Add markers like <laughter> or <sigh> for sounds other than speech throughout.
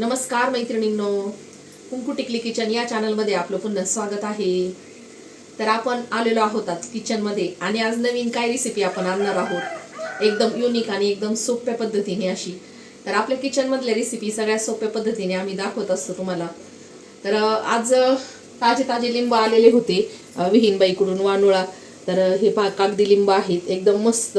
नमस्कार मैत्रिणींनो. कुंकू टिकली किचन या चॅनलमध्ये आपलं पुन्हा स्वागत आहे. तर आपण आलेलो आहोत आज किचनमध्ये आणि आज नवीन काय रेसिपी आपण आणणार आहोत? एकदम युनिक आणि एकदम सोप्या पद्धतीने अशी. तर आपल्या किचनमधल्या रेसिपी सगळ्यात सोप्या पद्धतीने आम्ही दाखवत असतो तुम्हाला. तर आज ताजे ताजे लिंब आलेले होते विहीनबाईकडून वानुळा. तर हे पा कागदी लिंब आहेत एकदम मस्त.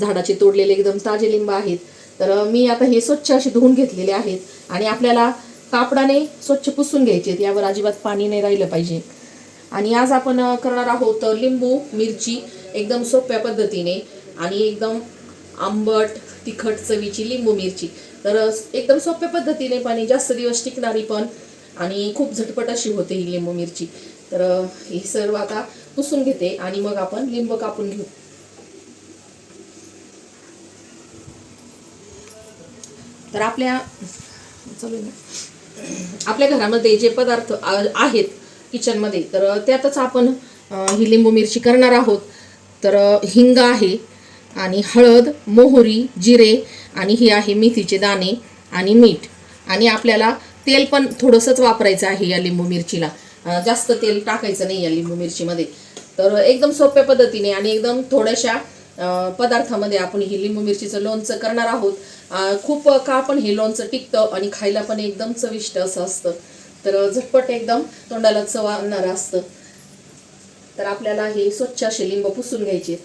झाडाचे तोडलेले एकदम ताजे लिंब आहेत. तर मी आता हे स्वच्छ असे धुवून घेतलेले आहेत आणि आपल्याला कापडाने स्वच्छ पुसून घ्यायचे आहेत. यावर अजिबात पाणी नाही राहिलं पाहिजे. आणि आज आपण करणार आहोत लिंबू मिरची एकदम सोप्या पद्धतीने आणि एकदम आंबट तिखट चवीची लिंबू मिरची. तर एकदम सोप्या पद्धतीने पण जास्त दिवस टिकणारी पण आणि खूप झटपट अशी होते ही लिंबू मिरची. तर हे सर्व आता पुसून घेते आणि मग आपण लिंब कापून घेऊ. तर आपल्या चालू ना. आपल्या घरामध्ये जे पदार्थ आहेत किचनमध्ये तर त्यातच आपण ही लिंबू मिरची करणार आहोत. तर हिंग आहे आणि हळद मोहरी जिरे आणि ही आहे मेथीचे दाणे आणि मीठ. आणि आपल्याला तेल पण थोडंसंच वापरायचं आहे या लिंबू मिरचीला. जास्त तेल टाकायचं नाही या लिंबू मिरचीमध्ये. तर एकदम सोप्या पद्धतीने आणि एकदम थोड्याशा पदार्थामध्ये आपण ही लिंबू मिरचीचं लोणचं करणार आहोत. खूप का पण हे लोणचं टिकतं आणि खायला पण एकदम चविष्ट असं असतं. तर झटपट एकदम तोंडाला चव आणणारं असतं. तर आपल्याला हे स्वच्छ असे लिंब पुसून घ्यायचे.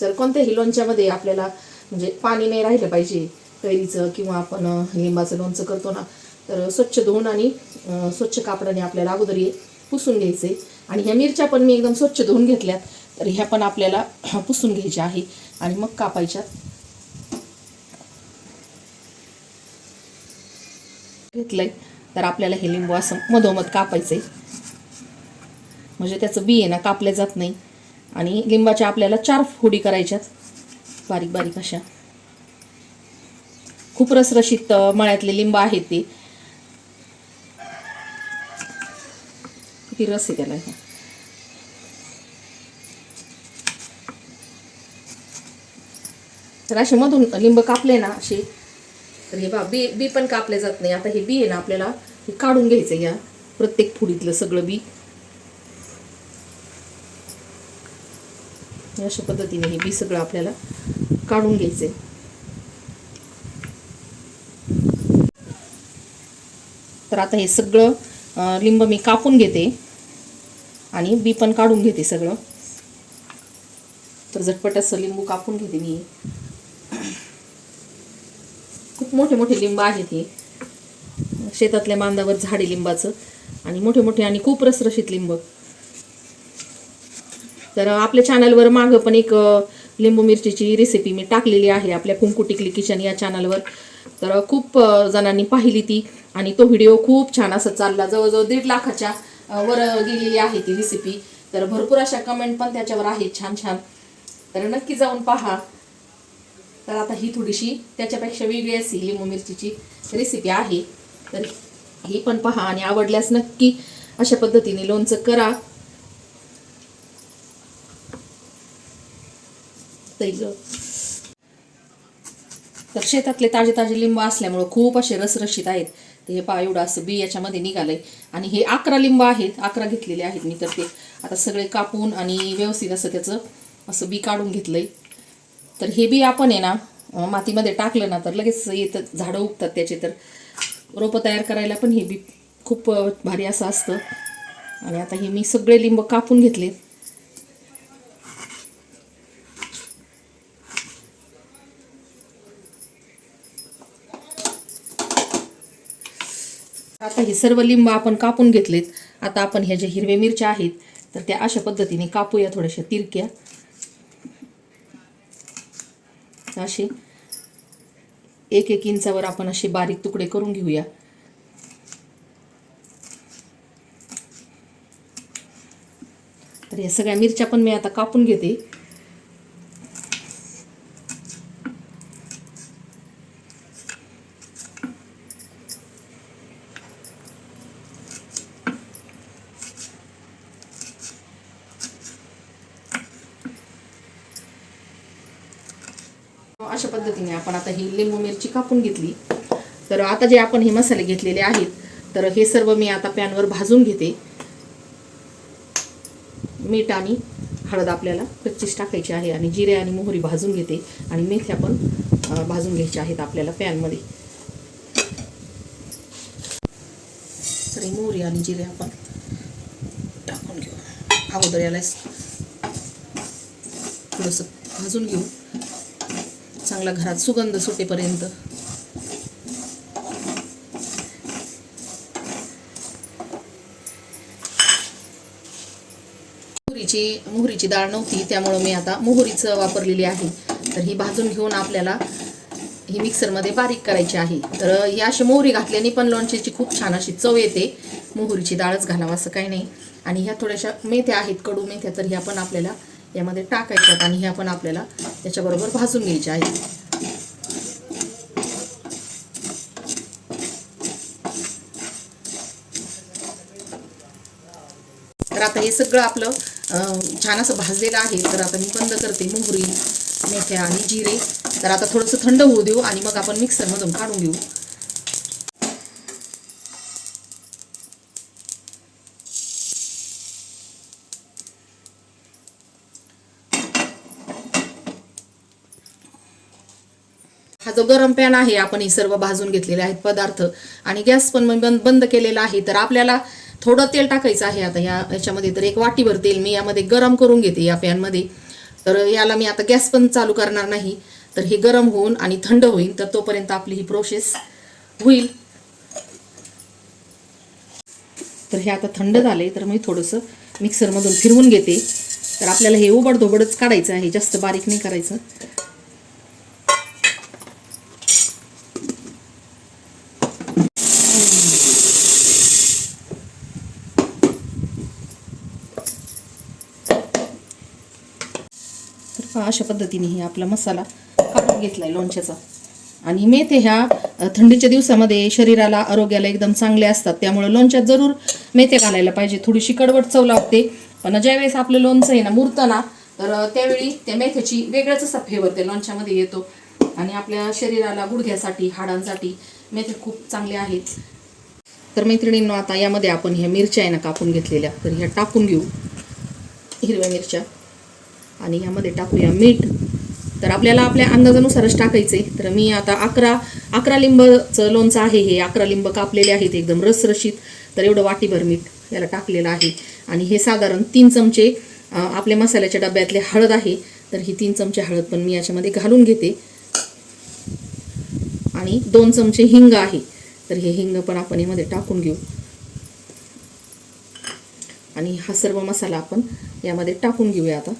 तर कोणत्याही लोणच्यामध्ये आपल्याला म्हणजे पाणी नाही राहिलं पाहिजे कैरीचं किंवा आपण लिंबाचं लोणचं करतो ना तर स्वच्छ धुवून आणि स्वच्छ कापडाने आपल्याला अगोदर हे पुसून घ्यायचे. आणि ह्या मिरच्या पण मी एकदम स्वच्छ धुवून घेतल्यात. तर ह्या पण आपल्याला <clears throat> पुसून घ्यायच्या आहे आणि मग कापायच्या घेतलंय. तर आपल्याला हे लिंबू असं मधोमध कापायचंय. म्हणजे त्याचं बी आहे ना कापल्या जात नाही. आणि लिंबाच्या आपल्याला चार फोडी करायच्यात. बारीक बारीक अशा. खूप रसरशीत मळ्यातले लिंब आहेत ते. किती रस आहे त्याला तर असे मधून लिंब कापले ना असे तर हे बा बी बी पण कापले जात नाही. आता हे बी आहे ना आपल्याला हे काढून घ्यायचं या प्रत्येक फुडीतलं सगळं बी. अशा पद्धतीने हे बी सगळं आपल्याला काढून घ्यायचंय. तर आता हे सगळं लिंब मी कापून घेते आणि बी पण काढून घेते सगळं. तर झटपट असं लिंबू कापून घेते मी. खूप मोठे मोठे लिंब आहेत हे. शेतातल्या बांधावर झाडे लिंबाचं. आणि मोठे मोठे आणि खूप रसरशीत लिंब. तर आपल्या चॅनलवर मागं पण एक लिंबू मिरचीची रेसिपी मी टाकलेली आहे आपल्या कुंकू टिकली किचन या चॅनलवर तर खूप जणांनी पाहिली ती आणि तो व्हिडिओ खूप छान असा चालला. जवळजवळ दीड लाखाच्या वर गेलेली आहे ती रेसिपी तर भरपूर अशा कमेंट पण त्याच्यावर आहेत छान छान. तर नक्की जाऊन पहा. तर आता ही थोडीशी त्याच्यापेक्षा वेगळी अशी लिंबू मिरचीची रेसिपी आहे. तर ही पण पहा आणि आवडल्यास नक्की अशा पद्धतीने लोणचं करा. तर शेतातले ताजे ताजे लिंब असल्यामुळं खूप असे रसरशीत आहेत. तर हे पहा एवढं असं बी याच्यामध्ये निघालंय. आणि हे अकरा लिंब आहेत अकरा घेतलेले आहेत मी तर ते. आता सगळे कापून आणि व्यवस्थित असं त्याचं असं बी काढून घेतलंय. तर हे बी आपण आहे ना मातीमध्ये टाकलं ना तर लगेच येतं झाडं उगतात त्याचे तर रोपं तयार करायला पण हे बी खूप भारी असं असतं. आणि आता हे मी सगळे लिंब कापून घेतले. आता हे सर्व लिंब आपण कापून घेतलेत. आता आपण ह्या ज्या हिरव्या मिरच्या आहेत तर त्या अशा पद्धतीने कापूया थोड्याशा तिरक्या. असे एक एक इंचावर आपण असे बारीक तुकडे करून घेऊया. तर या सगळ्या मिरच्या पण मी आता कापून घेते अशा पद्धतीने आपण आता ही लिंबू मिरची कापून घेतली. तर आता जे आपण हे मसाले घेतलेले आहेत तर हे सर्व मी आता पॅनवर भाजून घेते. मीठ आणि हळद आपल्याला कच्चीच टाकायची आहे आणि जिरे आणि मोहरी भाजून घेते आणि मेथ्या पण भाजून घ्यायच्या आहेत आपल्याला पॅनमध्ये. तर मोहरी आणि जिरे आपण टाकून घेऊ. अगोदर याला थोडंसं भाजून घेऊ. चांगला घरात सुगंध सुटेपर्यंत. मोहरीची मोहरीची डाळ नव्हती त्यामुळं मी आता मोहरीचं वापरलेली आहे. तर ही भाजून घेऊन आपल्याला ही मिक्सरमध्ये बारीक करायची आहे. तर ही अशी मोहरी घातल्याने पण लोणच्याची खूप छान अशी चव येते. मोहरीची डाळच घालावं असं काही नाही. आणि ह्या थोड्याशा मेथ्या आहेत कडू मेथ्या तर ह्या पण आपल्याला यामध्ये टाकायच्यात आणि ह्या पण आपल्याला त्याच्याबरोबर भाजून घ्यायच्या आहेत तर आता हे सगळं आपलं छान असं भाजलेलं आहे. तर आता मी बंद करते मोहरी मेथ्या आणि जिरे. तर आता थोडंसं थंड होऊ देऊ आणि मग आपण मिक्सरमधून काढून घेऊ. हा गरम पॅन आहे आपण हे सर्व भाजून घेतलेले आहेत पदार्थ. आणि गॅस पण बंद बंद केलेला आहे. तर आपल्याला थोडं तेल टाकायचं आहे आता. या याच्यामध्ये तर एक वाटीभर तेल मी यामध्ये गरम करून घेते या पॅनमध्ये. तर याला मी आता गॅस पण चालू करणार नाही. तर हे गरम होऊन आणि थंड होईल तर तोपर्यंत आपली ही प्रोसेस होईल. तर हे आता थंड झाले तर मी थोडंसं मिक्सरमधून फिरवून घेते. तर आपल्याला हे उबडधोबडच काढायचं आहे जास्त बारीक नाही करायचं. अशा पद्धतीने हे आपला मसाला काढून घेतलाय लोणच्याचा. आणि मेथे ह्या थंडीच्या दिवसामध्ये शरीराला आरोग्याला एकदम चांगले असतात. त्यामुळे लोणच्यात जरूर मेथे घालायला पाहिजे. थोडीशी कडवट चव लागते. पण ज्यावेळेस आपलं लोणचं आहे ना मुरतं ना तर त्यावेळी त्या मेथ्याची वेगळाच असा फ्लेवर त्या लोणच्यामध्ये येतो. आणि आपल्या शरीराला गुडघ्यासाठी हाडांसाठी मेथे खूप चांगले आहेत. तर मैत्रिणींनो आता यामध्ये आपण ह्या मिरच्या आहे ना कापून घेतलेल्या. तर ह्या टाकून घेऊ. हिरव्या मिरच्या. आणि ह्यामध्ये टाकूया मीठ. तर आपल्याला आपल्या अंदाजानुसारच टाकायचे तर मी आता अकरा अकरा लिंबचं लोणचं आहे हे. अकरा लिंब कापलेले आहेत एकदम रसरशीत. तर एवढं वाटीभर मीठ याला टाकलेलं आहे. आणि हे साधारण तीन चमचे आपल्या मसाल्याच्या डब्यातले हळद आहे. तर ही तीन चमचे हळद पण मी याच्यामध्ये घालून घेते. आणि दोन चमचे हिंग आहे. तर हे हिंग पण आपण यामध्ये टाकून घेऊ. आणि हा सर्व मसाला आपण यामध्ये टाकून घेऊया आता.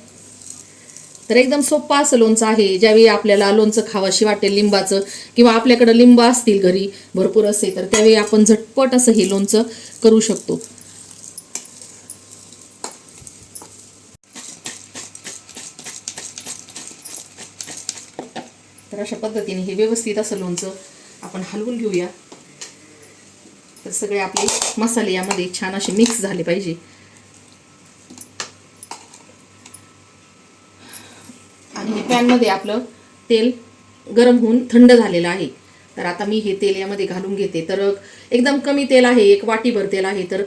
तर एकदम सोपं असं लोणचं आहे. ज्यावेळी आपल्याला लोणचं खावाशी वाटेल लिंबाचं किंवा आपल्याकडं लिंब असतील घरी भरपूर असे तर त्यावेळी आपण झटपट असं हे लोणचं करू शकतो. तर अशा पद्धतीने हे व्यवस्थित असं लोणचं आपण हलवून घेऊया. तर सगळे आपले मसाले यामध्ये छान असे मिक्स झाले पाहिजे आणि हे पॅनमध्ये आपलं तेल गरम होऊन थंड झालेलं आहे. तर आता मी हे तेल यामध्ये घालून घेते. तर एकदम कमी तेल आहे एक वाटीभर तेल आहे. तर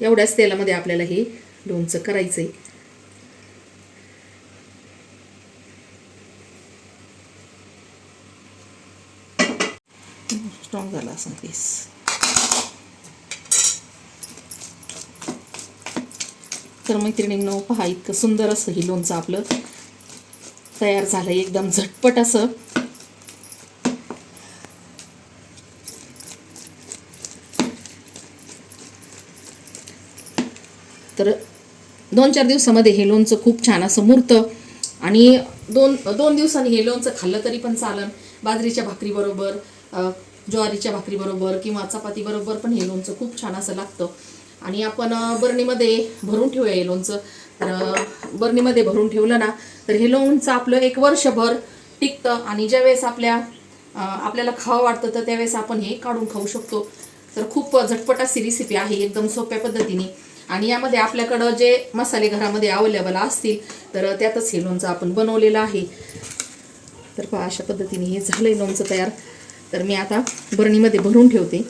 एवढ्याच तेलामध्ये आपल्याला हे लोणचं करायचं आहे स्ट्रॉंग झाला असं केस तर मैत्रिणींनो पहा इतकं सुंदर असं हे लोणचं आपलं तयार झालं एकदम झटपट असं. तर दोन चार दिवसामध्ये हे लोणचं खूप छान असं मुरतं आणि दोन दोन दिवसांनी हे लोणचं खाल्लं तरी पण चालन. बाजरीच्या भाकरीबरोबर ज्वारीच्या भाकरीबरोबर किंवा चपातीबरोबर पण हे लोणचं खूप छान असं लागतं. आणि आपण बरणीमध्ये भरून ठेवूया हे लोणचं. तर बरणीमध्ये भरून ठेवलं ना तर हे लोणचं आपलं एक वर्षभर टिकतं आणि ज्यावेळेस आपल्या आपल्याला खावं वाटतं तर त्यावेळेस आपण हे काढून खाऊ शकतो. तर खूप झटपट अशी रेसिपी आहे एकदम सोप्या पद्धतीने. आणि यामध्ये आपल्याकडं जे मसाले घरामध्ये अवेलेबल असतील तर त्यातच हे लोणचं आपण बनवलेलं आहे. तर पहा अशा पद्धतीने हे झालं आहे लोणचं तयार. तर मी आता बरणीमध्ये भरून ठेवते.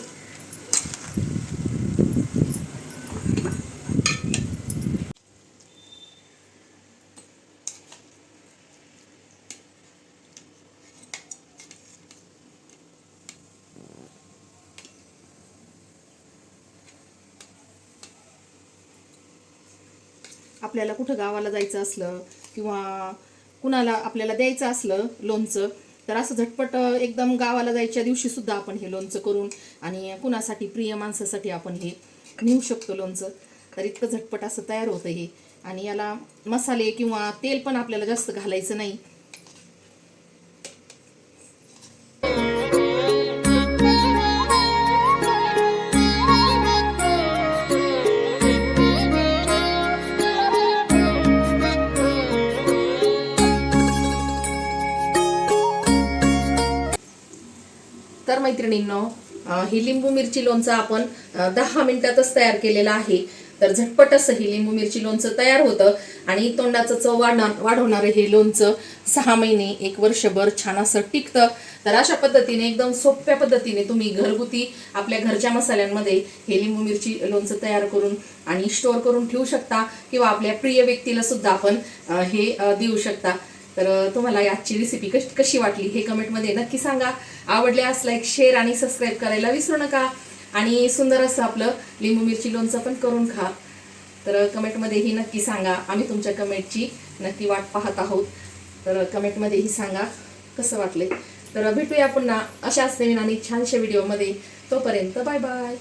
आपल्याला कुठं गावाला जायचं असलं किंवा कुणाला आपल्याला द्यायचं असलं लोणचं तर असं झटपट एकदम गावाला जायच्या दिवशी सुद्धा आपण हे लोणचं करून आणि कुणासाठी प्रिय माणसासाठी आपण हे नेऊ शकतो लोणचं. तर इतकं झटपट असं तयार होतं हे. आणि याला मसाले किंवा तेल पण आपल्याला जास्त घालायचं नाही. मैत्रिणींनो ही लिंबू मिरची लोणचं आपण दहा मिनिटातच तयार केलेलं आहे. तर झटपट असं ही लिंबू मिरची लोणचं तयार होतं आणि तोंडाचं चव वाढणार वाढवणारं हे लोणचं सहा महिने एक वर्षभर छान असं टिकतं. तर अशा पद्धतीने एकदम सोप्या पद्धतीने तुम्ही घरगुती आपल्या घरच्या मसाल्यांमध्ये हे लिंबू मिरची लोणचं तयार करून आणि स्टोअर करून ठेवू शकता किंवा आपल्या प्रिय व्यक्तीला सुद्धा आपण हे देऊ शकता. तर तुम्हाला आजची रेसिपी कशी कशी वाटली हे कमेंटमध्ये नक्की सांगा. आवडल्यास लाईक शेअर आणि सबस्क्राईब करायला विसरू नका. आणि सुंदर असं आपलं लिंबू मिरची लोणचं पण करून खा. तर कमेंटमध्येही नक्की सांगा. आम्ही तुमच्या कमेंटची नक्की वाट पाहत आहोत. तर कमेंटमध्येही सांगा कसं वाटले तर भेटूया पुन्हा अशाच नवीन आणि छानशा व्हिडिओमध्ये तोपर्यंत बाय बाय